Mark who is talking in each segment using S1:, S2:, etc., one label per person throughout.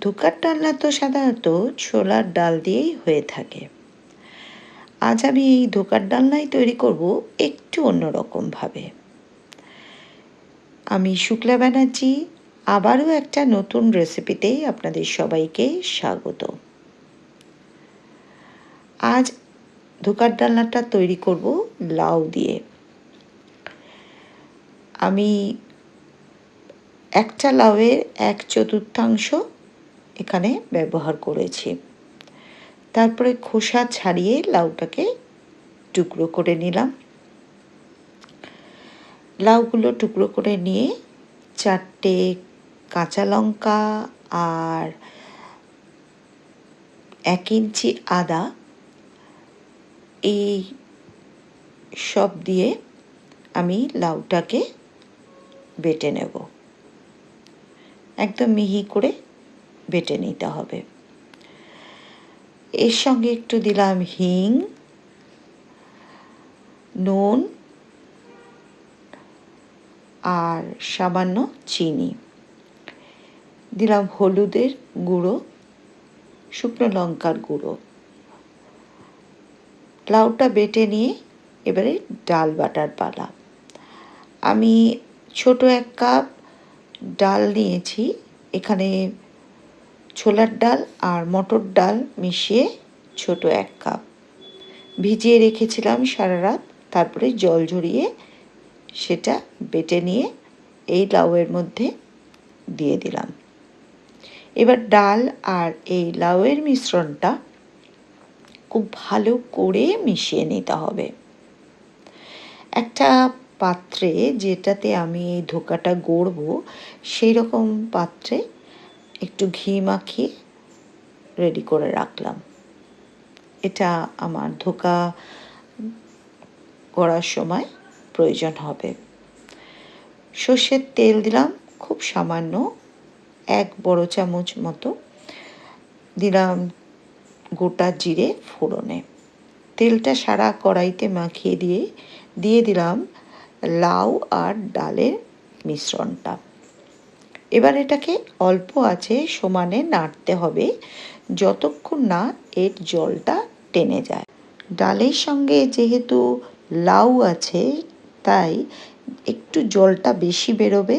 S1: ধোকার ডালনা তো সাধারণত ছোলার ডাল দিয়েই হয়ে থাকে। আজ আমি এই ধোকার ডালনাই তৈরি করব একটু অন্যরকমভাবে। আমি শুক্লা ব্যানার্জি, আবারও একটা নতুন রেসিপিতে আপনাদের সবাইকে স্বাগত। আজ ধোকার ডালনাটা তৈরি করব লাউ দিয়ে। আমি একটা লাউয়ের এক চতুর্থাংশ এখানে ব্যবহার করেছি। তারপরে খোসা ছাড়িয়ে লাউটাকে টুকরো করে নিলাম। লাউগুলো টুকরো করে নিয়ে চারটে কাঁচা লঙ্কা আর এক ইঞ্চি আদা এই সব দিয়ে আমি লাউটাকে বেটে নেব। একদম মিহি করে বেটে নিতে হবে। এর সঙ্গে একটু দিলাম হিং, নুন আর সামান্য চিনি। দিলাম হলুদের গুঁড়ো, শুকনো লঙ্কার গুঁড়ো। লাউটা বেটে নিয়ে এবারে ডাল বাটার পালা। আমি ছোট এক কাপ ডাল নিয়েছি, এখানে ছোলার ডাল আর মটর ডাল মিশিয়ে ছোট এক কাপ। ভিজিয়ে রেখেছিলাম সারা রাত, তারপরে জল ঝরিয়ে সেটা বেটে নিয়ে এই লাউয়ের মধ্যে দিয়ে দিলাম। এবার ডাল আর এই লাউয়ের মিশ্রণটা খুব ভালো করে মিশিয়ে নিতে হবে। একটা পাত্রে যেটাতে আমি এই ধোকাটা গড়ব, সেই রকম পাত্রে একটু ঘি মাখিয়ে রেডি করে রাখলাম। এটা আমার ধোকা করার সময় প্রয়োজন হবে। সর্ষের তেল দিলাম খুব সামান্য এক বড় চামচ মতো। দিলাম গোটা জিরে ফোড়নে। তেলটা সারা কড়াইতে মাখিয়ে দিয়ে দিয়ে দিলাম লাউ আর ডালের মিশ্রণটা। এবার এটাকে অল্প আছে সমানে নাড়তে হবে যতক্ষণ না এর জলটা টেনে যায়। ডালের সঙ্গে যেহেতু লাউ আছে, তাই একটু জলটা বেশি বেরোবে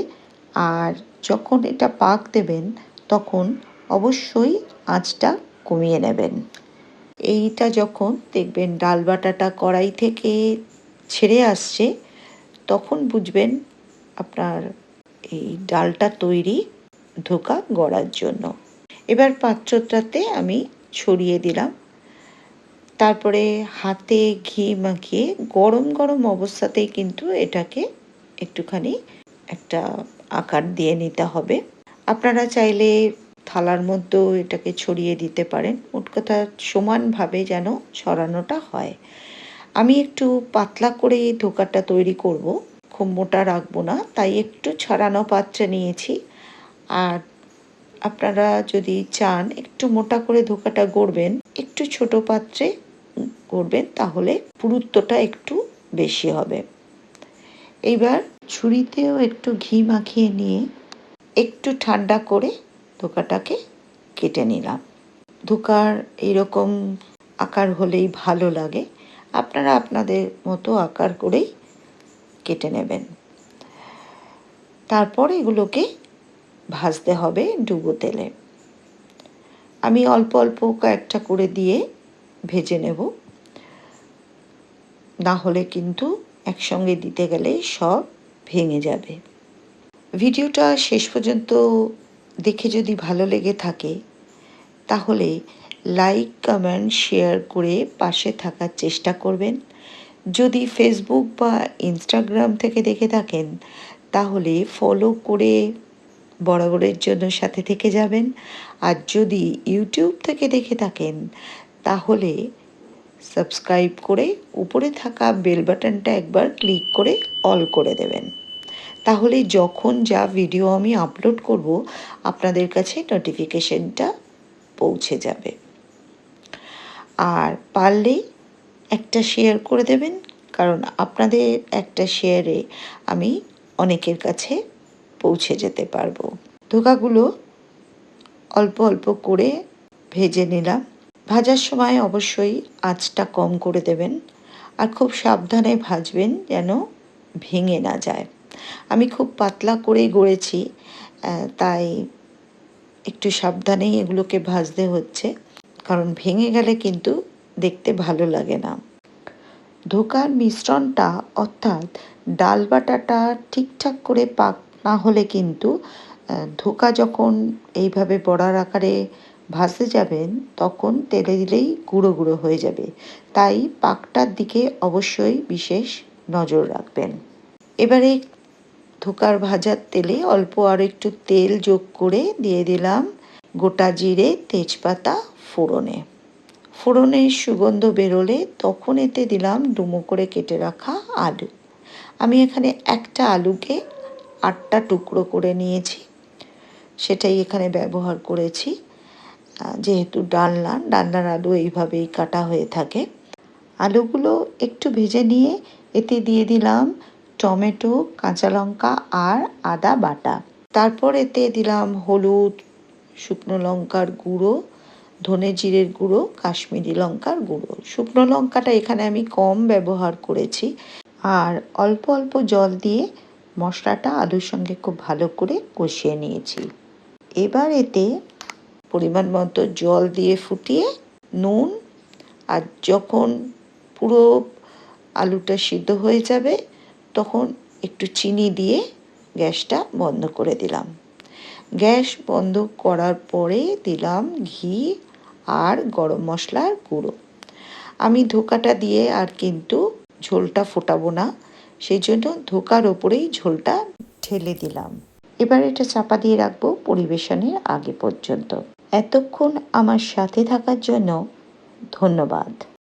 S1: আর যখন এটা পাক দেবেন, তখন অবশ্যই আঁচটা কমিয়ে নেবেন। এইটা যখন দেখবেন ডাল বাটাটা কড়াই থেকে ছেড়ে আসছে, তখন বুঝবেন আপনার এই ডালটা তৈরি ধোকা গড়ার জন্য। এবার পাত্রটাতে আমি ছড়িয়ে দিলাম। তারপরে হাতে ঘি মাখিয়ে গরম গরম অবস্থাতেই কিন্তু এটাকে একটুখানি একটা আকার দিয়ে নিতে হবে। আপনারা চাইলে থালার মধ্যেও এটাকে ছড়িয়ে দিতে পারেন। মোট কথা সমানভাবে যেন ছড়ানোটা হয়। আমি একটু পাতলা করে ধোকাটা তৈরি করব। খুব মোটা রাখব না, তাই একটু ছড়ানো পাত্রে নিয়েছি। আর আপনারা যদি চান একটু মোটা করে ধোকাটা গড়বেন, একটু ছোট পাত্রে গড়বেন, তাহলে পুরুত্বটা একটু বেশি হবে। এইবার ছুরিতেও একটু ঘি মাখিয়ে নিয়ে একটু ঠান্ডা করে ধোকাটাকে কেটে নিলাম। ধোকার এরকম আকার হলেই ভালো লাগে। আপনারা আপনাদের মতো আকার করেই কেটে নেবেন। তারপর এগুলোকে ভাজতে হবে ডুবো তেলে। আমি অল্প অল্প কয়েকটা করে দিয়ে ভেজে নেব। না হলে কিন্তু একসঙ্গে দিতে গেলে সব ভেঙে যাবে। ভিডিওটা শেষ পর্যন্ত দেখে যদি ভালো লেগে থাকে, তাহলে লাইক, কমেন্ট, শেয়ার করে পাশে থাকার চেষ্টা করবেন। যদি ফেসবুক বা ইনস্টাগ্রাম থেকে দেখে থাকেন, তাহলে ফলো করে বরাবরের জন্য সাথে থেকে যাবেন। আর যদি ইউটিউব থেকে দেখে থাকেন, তাহলে সাবস্ক্রাইব করে উপরে থাকা বেল বাটনটা একবার ক্লিক করে অল করে দেবেন। তাহলে যখন যা ভিডিও আমি আপলোড করব, আপনাদের কাছে নোটিফিকেশনটা পৌঁছে যাবে। আর পারলে একটা শেয়ার করে দেবেন। কারণ আপনাদের একটা শেয়ারে আমি অনেকের কাছে পৌঁছে যেতে পারব। ধোকাগুলো অল্প অল্প করে ভেজে নিলাম। ভাজার সময় অবশ্যই আঁচটা কম করে দেবেন আর খুব সাবধানে ভাজবেন যেন ভেঙে না যায়। আমি খুব পাতলা করেই গড়েছি তাই একটু সাবধানেই এগুলোকে ভাজতে হচ্ছে। কারণ ভেঙে গেলে কিন্তু দেখতে ভালো লাগে না। ধোকার মিশ্রণটা অর্থাৎ ডাল বাটাটা ঠিকঠাক করে পাক না হলে কিন্তু ধোকা যখন এইভাবে বড়ার আকারে ভাসে যাবেন, তখন তেলে দিলেই গুঁড়ো গুঁড়ো হয়ে যাবে। তাই পাকটার দিকে অবশ্যই বিশেষ নজর রাখবেন। এবারে ধোকার ভাজার তেলে অল্প আর একটু তেল যোগ করে দিয়ে দিলাম গোটা জিরে, তেজপাতা, ফোড়নে। ফোড়নের সুগন্ধ বেরোলে তখন এতে দিলাম ডুমো করে কেটে রাখা আলু। আমি এখানে একটা আলুকে আটটা টুকরো করে নিয়েছি। সেটাই এখানে ব্যবহার করেছি। যেহেতু ডালনা, ডালনার আলু এইভাবেই কাটা হয়ে থাকে। আলুগুলো একটু ভেজে নিয়ে এতে দিয়ে দিলাম টমেটো, কাঁচা লঙ্কা আর আদা বাটা। তারপর এতে দিলাম হলুদ, শুকনো লঙ্কার গুঁড়ো ধনে জিরের গুঁড়ো, কাশ্মীরি লঙ্কার গুঁড়ো। শুকনো লঙ্কাটা এখানে আমি কম ব্যবহার করেছি। আর অল্প অল্প জল দিয়ে মশলাটা আলুর সঙ্গে খুব ভালো করে কষিয়ে নিয়েছি। এবার এতে পরিমাণ মতো জল দিয়ে ফুটিয়ে নুন আর যখন পুরো আলুটা সিদ্ধ হয়ে যাবে, তখন একটু চিনি দিয়ে গ্যাসটা বন্ধ করে দিলাম। গ্যাস বন্ধ করার পরে দিলাম ঘি আর গরম মশলার গুঁড়ো। আমি ধোকাটা দিয়ে আর কিন্তু ঝোলটা ফোটাবো না সেই জন্য ধোকার ওপরেই ঝোলটা ঢেলে দিলাম। এবার এটা চাপা দিয়ে রাখব পরিবেশনের আগে পর্যন্ত। এতক্ষণ আমার সাথে থাকার জন্য ধন্যবাদ।